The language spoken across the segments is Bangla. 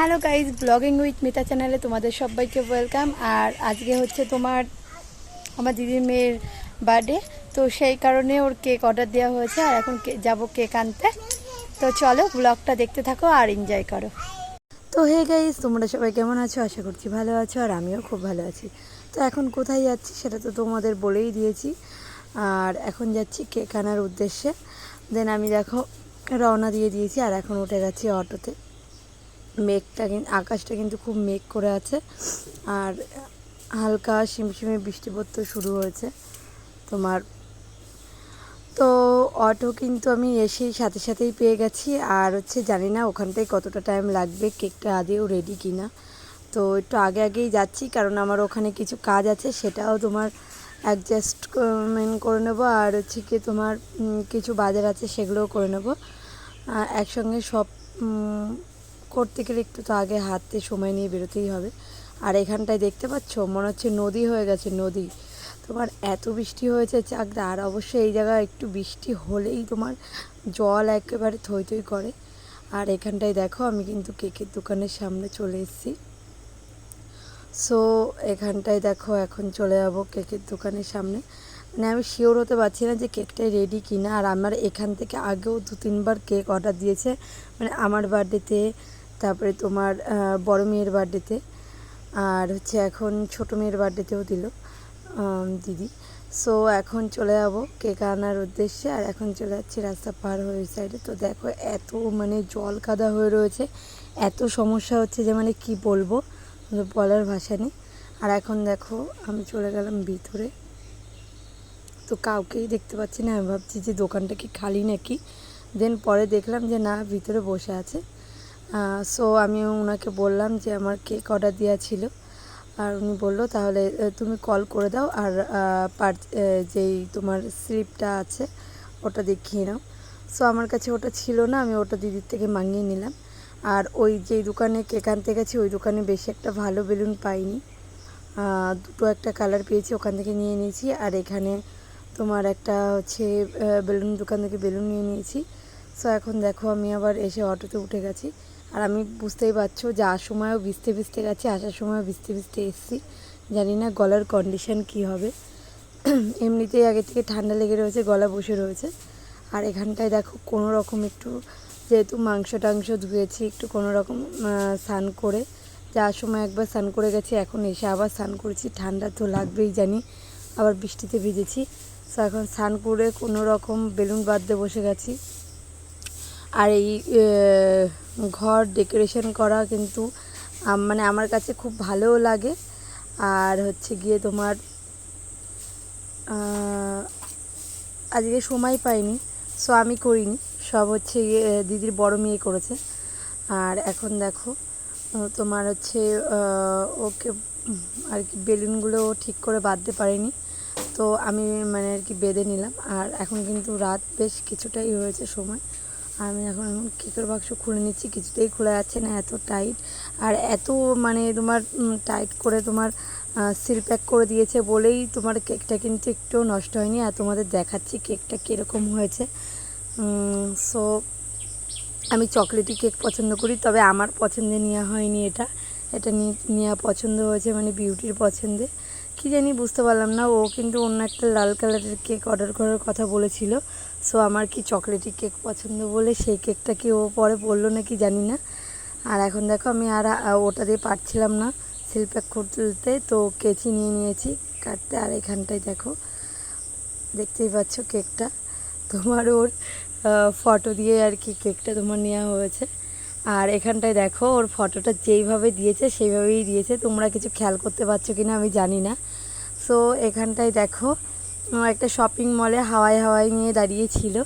Hello guys blogging with Mita চ্যানেলে তোমাদের সবাইকে ওয়েলকাম। আর আজকে হচ্ছে তোমার, আমার দিদির মেয়ের বার্থডে, তো সেই কারণে ওর কেক অর্ডার দেওয়া হয়েছে, আর এখন যাব কেক আনতে। তো চলো ব্লগটা দেখতে থাকো আর এনজয় করো। তো হে গাইজ তোমরা সবাই কেমন আছো? আশা করছি ভালো আছো, আর আমিও খুব ভালো আছি। তো এখন কোথায় যাচ্ছি সেটা তো তোমাদের বলেই দিয়েছি। আর এখন যাচ্ছি কেক আনার উদ্দেশ্যে। দেন আমি দেখো, রওনা দিয়ে দিয়েছি, আর এখন উঠে গেছি অটোতে। মেঘটা কিন্তু আকাশটা কিন্তু খুব মেঘ করে আছে। আর হালকা শিমশিমে বৃষ্টি পড়তে শুরু হয়েছে তোমার। তো অটো কিন্তু আমি এসেই সাথে সাথেই পেয়ে গেছি। আর হচ্ছে জানি না ওখানটায় কতটা টাইম লাগবে, কেকটা আদেও রেডি কিনা। তো একটু আগে আগেই যাচ্ছি, কারণ আমার ওখানে কিছু কাজ আছে, সেটাও তোমার অ্যাডজাস্টমেন্ট করে নেব। আর হচ্ছে কি তোমার কিছু বাজার আছে, সেগুলোও করে নেব। একসঙ্গে সব করতে গেলে একটু তো আগে হাতে সময় নিয়ে বেরোতেই হবে। আর এখানটায় দেখতে পাচ্ছ, মনে হচ্ছে নদী হয়ে গেছে, নদী। তোমার এত বৃষ্টি হয়েছে চাকদা, আর অবশ্যই এই জায়গায় একটু বৃষ্টি হলেই তোমার জল একেবারে থই থই করে। আর এখানটায় দেখো, আমি কিন্তু কেকের দোকানের সামনে চলে এসেছি। সো এখানটায় দেখো, এখন চলে যাব কেকের দোকানের সামনে। মানে আমি শিওর হতে পারছি না যে কেকটা রেডি কিনা। আর আমার এখান থেকে আগেও দু তিনবার কেক অর্ডার দিয়েছে। মানে আমার বার্থডেতে তারপরে তোমার বড় মেয়ের বার্থডেতে আর হচ্ছে এখন ছোটো মেয়ের বার্থডেতেও দিল দিদি। সো এখন চলে যাব কেক আনার উদ্দেশ্যে, আর এখন চলে যাচ্ছি রাস্তা পার হয়ে সাইডে তো দেখো, এত মানে জল কাদা হয়ে রয়েছে, এত সমস্যা হচ্ছে যে মানে কি বলব বলার ভাষা নেই। আর এখন দেখো, আমি চলে গেলাম ভিতরে। তো কাউকেই দেখতে পাচ্ছি না, আমি ভাবছি যে দোকানটা কি খালি নাকি? দেন পরে দেখলাম যে না, ভিতরে বসে আছে। সো আমি ওনাকে বললাম যে আমার কেক অর্ডার দেওয়া ছিল। আর উনি বলল, তাহলে তুমি কল করে দাও আর পার যেই তোমার স্লিপটা আছে, ওটা দেখিয়ে নাও। সো আমার কাছে ওটা ছিল না, আমি ওটা দিদির থেকে মাঙিয়ে নিলাম। আর ওই যেই দোকানে কেক আনতে গেছি, ওই দোকানে বেশি একটা ভালো বেলুন পাইনি। দুটো একটা কালার পেয়েছি, ওখান থেকে নিয়ে নিয়েছি। আর এখানে তোমার একটা হচ্ছে বেলুন দোকান থেকে বেলুন নিয়ে নিয়েছি। সো এখন দেখো, আমি আবার এসে অটোতে উঠে গেছি। আর আমি বুঝতেই পারছ যাওয়ার সময়ও ভিজতে ভিজতে গেছি, আসার সময়ও ভিজতে ভিজতে এসেছি। জানি না গলার কন্ডিশন কি হবে। এমনিতেই আগে থেকে ঠান্ডা লেগে রয়েছে, গলা বসে রয়েছে। আর এখানটায় দেখো কোনো রকম একটু যেহেতু মাংস টাংস ধুয়েছি, একটু কোনো রকম স্নান করে। যাওয়ার সময় একবার স্নান করে গেছি, এখন এসে আবার স্নান করেছি। ঠান্ডা তো লাগবেই জানি, আবার বৃষ্টিতে ভিজেছি। তো এখন স্নান করে কোনো রকম বেলুন বাঁধতে বসে গেছি। আর এই ঘর ডেকোরেশন করা কিন্তু মানে আমার কাছে খুব ভালোও লাগে। আর হচ্ছে গিয়ে তোমার আজকে সময় পাইনি সো আমি করিনি। সব হচ্ছে দিদির বড় মেয়ে করেছে। আর এখন দেখো তোমার হচ্ছে ওকে, আর কি বেলুনগুলো ঠিক করে বাঁধতে পারেনি। তো আমি মানে আর কি বেঁধে নিলাম। আর এখন কিন্তু রাত বেশ কিছুটাই হয়েছে সময়। আমি এখন এখন কেকের বাক্স খুলে নিচ্ছি, কিছুতেই খোলা যাচ্ছে না, এত টাইট আর এত মানে তোমার টাইট করে তোমার সিল প্যাক করে দিয়েছে বলেই তোমার কেকটা কিন্তু একটু নষ্ট হয়নি আর তোমাদের দেখাচ্ছি কেকটা কীরকম হয়েছে। সো আমি চকলেটি কেক পছন্দ করি, তবে আমার পছন্দে নেওয়া হয়নি এটা। এটা নিয়ে নেওয়া পছন্দ হয়েছে মানে বিউটির পছন্দে। কি জানি বুঝতে পারলাম না। ও কিন্তু অন্য একটা লাল কালারের কেক অর্ডার করার কথা বলেছিল। সো আমার কি চকলেটি কেক পছন্দ বলে সেই কেকটা কি ও পরে বলল নাকি জানি না। আর এখন দেখো আমি আর ওটা দিয়ে পারছিলাম না সিল প্যাক করতে তো কেচি নিয়ে নিয়েছি কাটতে। আর এখানটায় দেখো, দেখতেই পাচ্ছ কেকটা তোমার ওর ফটো দিয়ে আর কি কেকটা তোমার নেওয়া হয়েছে। আর এখানটায় দেখো, ওর ফটোটা যেইভাবে দিয়েছে, সেইভাবেই দিয়েছে। তোমরা কিছু খেয়াল করতে পারছ কি না আমি জানি না। সো এখানটায় দেখো একটা শপিং মলে হাওয়াই হাওয়াই নিয়ে দাঁড়িয়েছিল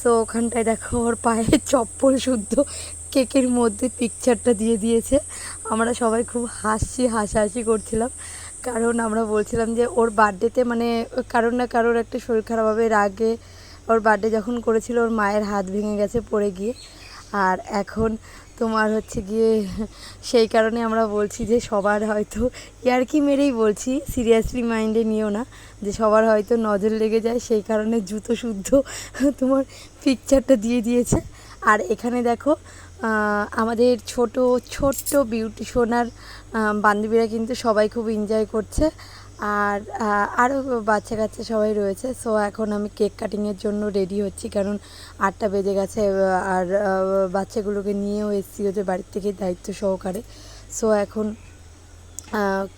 সো ওখানটায় দেখো, ওর পায়ে চপ্পল শুদ্ধ কেকের মধ্যে পিকচারটা দিয়ে দিয়েছে। আমরা সবাই খুব হাসছি হাসাহাসি করছিলাম। কারণ আমরা বলছিলাম যে, ওর বার্থডেতে মানে কারোর না কারোর একটা শরীর খারাপ হবে। এর আগে ওর বার্থডে যখন করেছিল, ওর মায়ের হাত ভেঙে গেছে পড়ে গিয়ে। আর এখন তোমার হচ্ছে গিয়ে সেই কারণে আমরা বলছি যে সবার হয়তো ইয়ার্কি মেরেই বলছি সিরিয়াসলি মাইন্ডে নিও না, যে সবার হয়তো নজর লেগে যায়, সেই কারণে জুতো শুদ্ধ তোমার পিকচারটা দিয়ে দিয়েছে। আর এখানে দেখো আমাদের ছোট, ছোট্ট বিউটি সোনার বান্ধবীরা কিন্তু সবাই খুব এনজয় করছে। আর আরও বাচ্চা কাচ্চা সবাই রয়েছে। সো এখন আমি কেক কাটিংয়ের জন্য রেডি হচ্ছি, কারণ আটটা বেজে গেছে আর বাচ্চাগুলোকে নিয়েও এসেছি ওদের বাড়ির থেকে দায়িত্ব সহকারে। সো এখন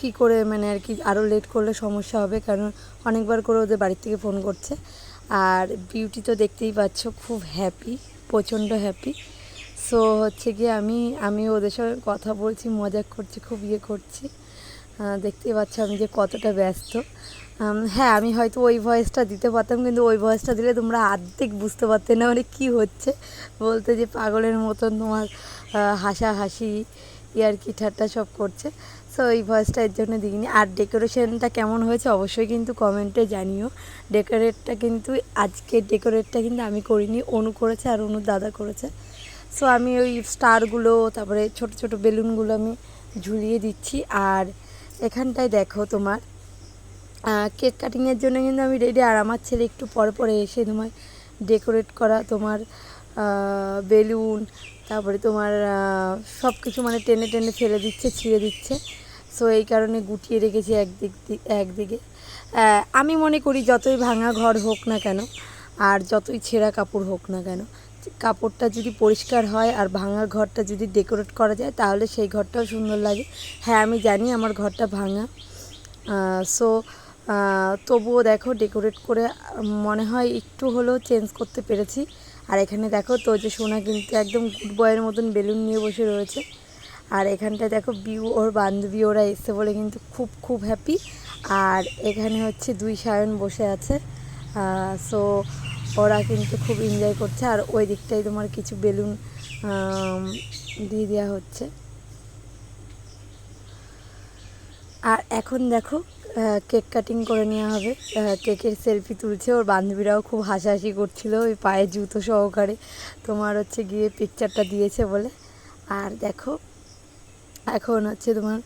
কি করে মানে আর কি আরও লেট করলে সমস্যা হবে, কারণ অনেকবার করে ওদের বাড়ির থেকে ফোন করছে। আর বিউটি তো দেখতেই পাচ্ছ, খুব হ্যাপি প্রচণ্ড হ্যাপি সো হচ্ছে গিয়ে আমি আমি ওদের সঙ্গে কথা বলছি মজা করছি, খুব ইয়ে করছি। আহ, দেখতেই পাচ্ছ আমি যে কতটা ব্যস্ত। হ্যাঁ আমি হয়তো ওই ভয়েসটা দিতে পারতাম কিন্তু ওই ভয়েসটা দিলে তোমরা আর্ধেক বুঝতে পারতে না মানে কী হচ্ছে। বলতে যে পাগলের মতন তোমার হাসাহাসি ইয়ার্কি ঠাট্টা সব করছে। সো এই ভয়েসটা এর জন্য দিইনি। আর ডেকোরেশনটা কেমন হয়েছে অবশ্যই কিন্তু কমেন্টে জানিও। ডেকোরেটটা কিন্তু আজকে ডেকোরেটটা কিন্তু আমি করিনি। অনু করেছে আর অনুর দাদা করেছে। সো আমি ওই স্টারগুলো তারপরে ছোট ছোট বেলুনগুলো আমি ঝুলিয়ে দিচ্ছি। আর এখানটায় দেখো তোমার। কেক কাটিংয়ের জন্য কিন্তু আমি রেডি আর আমার ছেলে একটু পরে পরে এসে তোমার ডেকোরেট করা তোমার বেলুন, তারপরে তোমার সব কিছু মানে টেনে টেনে ফেলে দিচ্ছে, ছিঁড়ে দিচ্ছে। সো এই কারণে গুটিয়ে রেখেছি একদিক একদিকে। আমি মনে করি যতই ভাঙা ঘর হোক না কেন, আর যতই ছেঁড়া কাপড় হোক না কেন কাপড়টা যদি পরিষ্কার হয় আর ভাঙা ঘরটা যদি ডেকোরেট করা যায়, তাহলে সেই ঘরটাও সুন্দর লাগে। হ্যাঁ আমি জানি আমার ঘরটা ভাঙা। সো তবুও দেখো ডেকোরেট করে, মনে হয় একটু হলেও চেঞ্জ করতে পেরেছি। আর এখানে দেখো তো যে সোনা কিন্তু একদম গুড বয়ের মতন বেলুন নিয়ে বসে রয়েছে। আর এখানটায় দেখো বিউ, ওর বান্ধবী, ওরা এসছে বলে কিন্তু খুব খুব হ্যাপি আর এখানে হচ্ছে দুই সায়ন বসে আছে। সো ওরা কিন্তু খুব এনজয় করছে। আর ওই দিকটায় তোমার কিছু বেলুন দিয়ে দেওয়া হচ্ছে। আর এখন দেখো কেক কাটিং করে নেওয়া হবে। কেকের সেলফি তুলছে। ওর বান্ধবীরাও খুব হাসাহাসি করছিল ওই পায়ে জুতো সহকারে। তোমার হচ্ছে গিয়ে পিকচারটা দিয়েছে বলে। আর দেখো, এখন হচ্ছে তোমার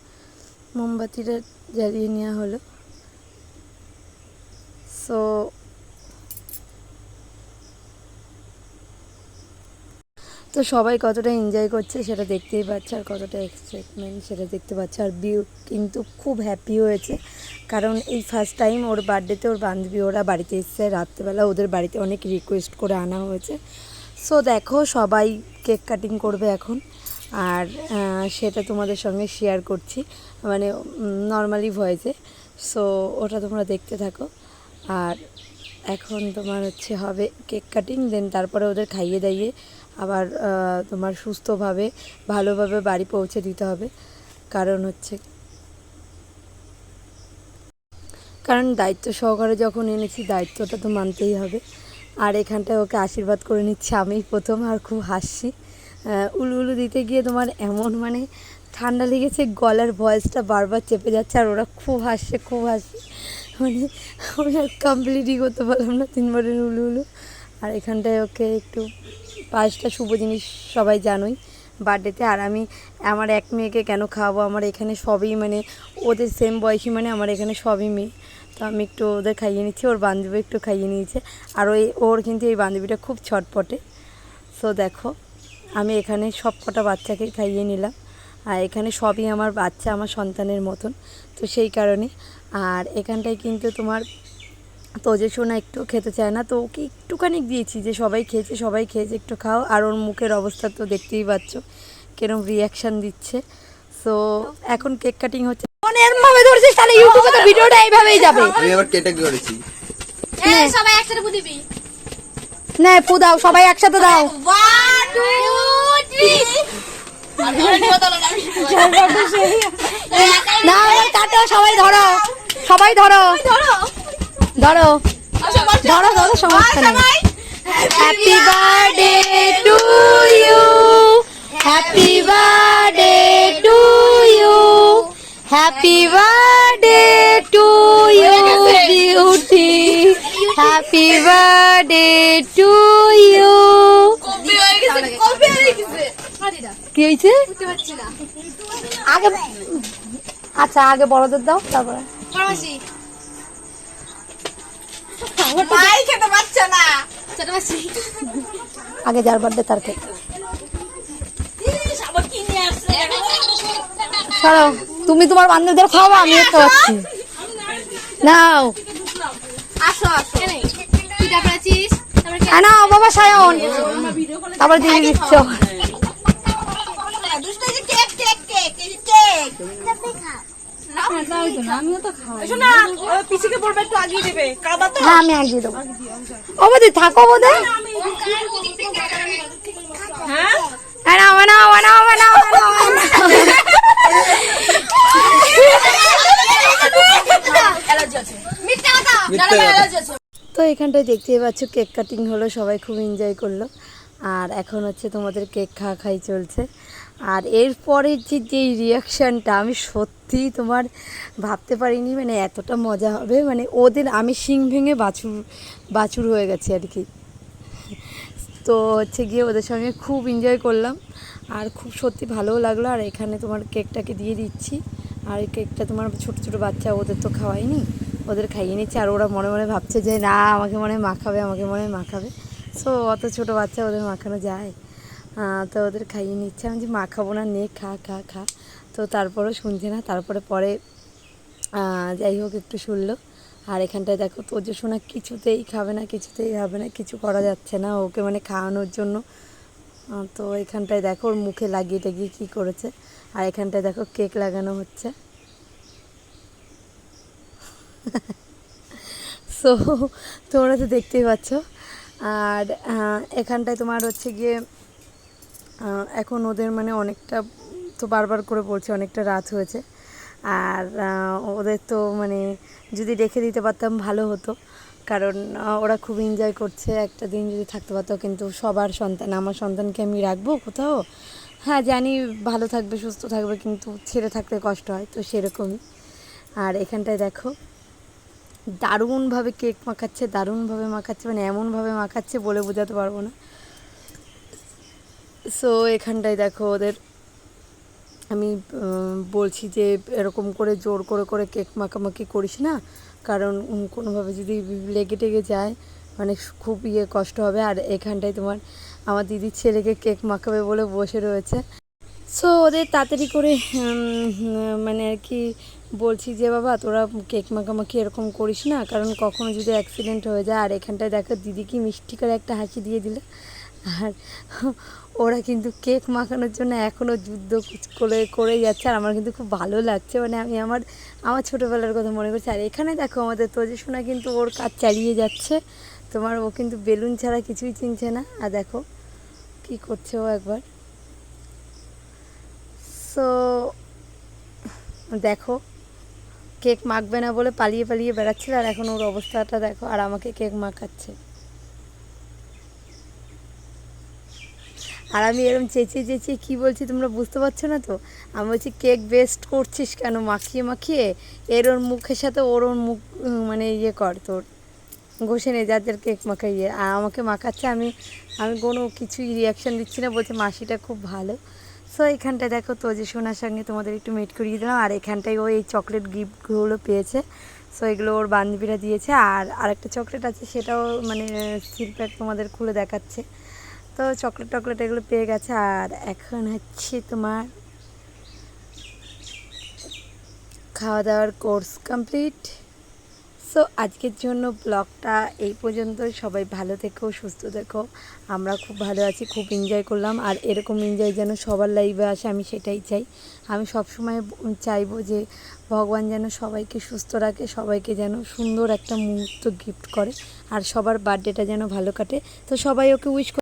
মোমবাতিটা জ্বালিয়ে নেওয়া হলো। সো তো সবাই কতটা এনজয় করছে সেটা দেখতেই পাচ্ছে আর কতটা এক্সাইটমেন্ট সেটা দেখতে পাচ্ছে আর বিউ কিন্তু খুব হ্যাপি হয়েছে। কারণ এই ফার্স্ট টাইম ওর বার্থডেতে ওর বান্ধবী ওরা বাড়িতে এসছে, রাত্রেবেলা ওদের বাড়িতে অনেক রিকোয়েস্ট করে আনা হয়েছে। সো দেখো সবাই কেক কাটিং করবে এখন আর সেটা তোমাদের সঙ্গে শেয়ার করছি। মানে নর্মালি ভয়েসে সো ওটা তোমরা দেখতে থাকো। আর এখন তোমার হচ্ছে হবে কেক কাটিং দেন তারপরে ওদের খাইয়ে দাইয়ে আবার তোমার সুস্থভাবে, ভালোভাবে বাড়ি পৌঁছে দিতে হবে। কারণ হচ্ছে কারণ দায়িত্ব সহকারে যখন এনেছি, দায়িত্বটা তো মানতেই হবে। আর এখানটায় ওকে আশীর্বাদ করে নিচ্ছে আমি প্রথম, আর খুব হাসছি। উলু উলু দিতে গিয়ে তোমার এমন মানে ঠান্ডা লেগেছে, গলার ভয়েসটা বারবার চেপে যাচ্ছে, আর ওরা খুব হাসছে খুব হাসছে। মানে আমি আর কমপ্লিটই করতে পারলাম না, তিনবারের উলু উলু। আর এখানটায় ওকে একটু পাঁচটা শুভ জিনিস সবাই জানোই বার্থডেতে। আর আমি আমার এক মেয়েকে কেন খাওয়াবো? আমার এখানে সবই মানে ওদের সেম বয়সী মানে আমার এখানে সবই মেয়ে। তো আমি একটু ওদের খাইয়ে নিচ্ছি, ওর বান্ধবী একটু খাইয়ে নিয়েছে। আর ওই ওর কিন্তু এই বান্ধবীটা খুব ছটপটে। সো দেখো, আমি এখানে সব কটা বাচ্চাকেই খাইয়ে নিলাম। আর এখানে সবই আমার বাচ্চা, আমার সন্তানের মতন। তো সেই কারণে, আর এখানটায় কিন্তু তোমার তো যে সোনা একটু খেতে চায় না তো ওকে একটুখানি দিয়েছি যে সবাই খেয়েছে সবাই খেয়েছে একটু খাও। আর ওর মুখের অবস্থা তো দেখতেই পাচ্ছ কিরম রিয়াকশান দিচ্ছে। সো এখন কেক কাটিং হচ্ছে। মনের ভাবে ধরছিস তাহলে ইউটিউবে তো ভিডিওটা এইভাবেই যাবে। আমি আবার কেটে করেছি। এই সবাই একসাথে ফু দিবি। না ফু দাও সবাই একসাথে দাও। না কাটো সবাই ধরো। সবাই ধরো। ধরো। ধরো। ধরো ধরো সমস্যা নেই। Happy birthday to you happy birthday to you happy birthday to you beauty happy birthday to you কি হয়েছে? আগে আচ্ছা আগে বড়দের দাও তারপরে। আগে যার বার্থডে তার খেতে তুমি তোমার বান্ধবদের খাওয়া আমি নাও। আসো বাবা সায়ন। তারপরে শোনা পড়বে একটু আগিয়ে দেবে কাদা তো। হ্যাঁ আমি আগিয়ে দেবো। ও থাকো বোধে হ্যাঁ? না আছে তো এখানটায় দেখতেই পাচ্ছ কেক কাটিং হলো সবাই খুব এনজয় করল। আর এখন হচ্ছে তোমাদের কেক খাওয়া খাই চলছে। আর এরপরের যে যে রিয়াকশানটা আমি সত্যি তোমার ভাবতে পারিনি মানে এতটা মজা হবে। মানে ওদের, আমি শিং ভেঙে বাছুর বাছুর হয়ে গেছি আর কি। তো হচ্ছে গিয়ে ওদের সঙ্গে খুব এনজয় করলাম। আর খুব সত্যি ভালোও লাগল। আর এখানে তোমার কেকটাকে দিয়ে দিচ্ছি। আর কেকটা তোমার ছোট ছোট বাচ্চা, ওদের তো খাওয়াইনি। ওদের খাইয়ে নিচ্ছে। আর ওরা মনে মনে ভাবছে যে, না, আমাকে মনে হয় মাখাবে, আমাকে মনে হয় মাখাবে। সো অত ছোট বাচ্চা ওদের মাখানো যায়। তো ওদের খাইয়ে নিচ্ছে। আমি যে মা, খাব না, নে, খা খা খা। তো তারপরেও শুনছে না। তারপরে পরে যাই হোক, একটু শুনলো। আর এখানটায় দেখো তোর যে শোনা কিছুতেই খাবে না, কিছুতেই হবে না, কিছু করা যাচ্ছে না ওকে মানে খাওয়ানোর জন্য। তো এখানটায় দেখো, ওর মুখে লাগিয়ে টাগিয়ে কী করেছে। আর এখানটায় দেখো, কেক লাগানো হচ্ছে। সো তোমরা তো দেখতেই পাচ্ছ। আর এখানটায় তোমার হচ্ছে গিয়ে এখন ওদের মানে অনেকটা তো বারবার করে বলছে, অনেকটা রাত হয়েছে। আর ওদের তো মানে যদি রেখে দিতে পারতাম ভালো হতো। কারণ ওরা খুব এনজয় করছে, একটা দিন যদি থাকতে পারতো। কিন্তু সবার সন্তান, আমার সন্তানকে আমি রাখব কোথাও? হ্যাঁ জানি ভালো থাকবে, সুস্থ থাকবে, কিন্তু ছেড়ে থাকতে কষ্ট হয়, তো সেরকমই। আর এখানটায় দেখো, দারুণভাবে কেক মাখাচ্ছে, দারুণভাবে মাখাচ্ছে মানে এমনভাবে মাখাচ্ছে বলে বোঝাতে পারব না। সো এখানটায় দেখো ওদের, আমি বলছি যে এরকম করে জোর করে করে কেক মাখামাখি করিস না। কারণ কোনোভাবে যদি লেগে টেগে যায় মানে খুব ইয়ে কষ্ট হবে। আর এখানটায় তোমার আমার দিদির ছেলেকে কেক মাখাবে বলে বসে রয়েছে। সো ওদের তাড়াতাড়ি করে মানে আর কি বলছি যে, বাবা, তোরা কেক মাখামাখি এরকম করিস না। কারণ কখনো যদি অ্যাক্সিডেন্ট হয়ে যায়। আর এখানটায় দেখো দিদি কি মিষ্টি করে একটা হাসি দিয়ে দিল। আর ওরা কিন্তু কেক মাখানোর জন্য এখনও যুদ্ধ করে করে যাচ্ছে, আর আমার কিন্তু খুব ভালো লাগছে। মানে আমি আমার আমার ছোটোবেলার কথা মনে করছি আর এখানে দেখো আমাদের তোজে শোনা কিন্তু ওর কাজ চালিয়ে যাচ্ছে। তোমার ও কিন্তু বেলুন ছাড়া কিছুই চিনছে না। আর দেখো কি করছে ও একবার। সো দেখো, কেক মাখবে না বলে পালিয়ে পালিয়ে বেড়াচ্ছিল, আর এখন ওর অবস্থাটা দেখো, আর আমাকে কেক মাখাচ্ছে। আর আমি এরকম চেঁচিয়ে চেঁচিয়ে কী বলছি তোমরা বুঝতে পারছ না তো? আমি বলছি, কেক বেস্ট করছিস কেন? মাখিয়ে মাখিয়ে এর ওর মুখের সাথে ওর ওর মুখ মানে ইয়ে কর তোর, ঘষে নে যাদের কেক মাখাইয়ে আর আমাকে মাখাচ্ছে, আমি আমি কোনো কিছুই রিয়াকশান দিচ্ছি না, বলছে মাসিটা খুব ভালো। সো এখানটায় দেখো তো যে সোনার সঙ্গে তোমাদের একটু মেট করিয়ে দিলাম, আর এখানটায় ও এই চকলেট গিফটগুলো পেয়েছে। সো এগুলো ওর বান্ধবীরা দিয়েছে, আর আরেকটা চকলেট আছে, সেটাও মানে সিল প্যাক তোমাদের খুলে দেখাচ্ছে। তো চকলেট টকলেট এগুলো পেয়ে গেছে। আর এখন হচ্ছে তোমার খাওয়া দাওয়ার কোর্স কমপ্লিট সো আজকের জন্য ব্লগটা এই পর্যন্ত। সবাই ভালো থেকো, সুস্থ থেকো। আমরা খুব ভালো আছি, খুব এনজয় করলাম। আর এরকম এনজয় যেন সবার লাইফে আসে, আমি সেটাই চাই। আমি সবসময় চাইব যে ভগবান যেন সবাইকে সুস্থ রাখে, সবাইকে যেন সুন্দর একটা মুহূর্ত গিফট করে। আর সবার বার্থডেটা যেন ভালো কাটে। তো সবাই ওকে উইশ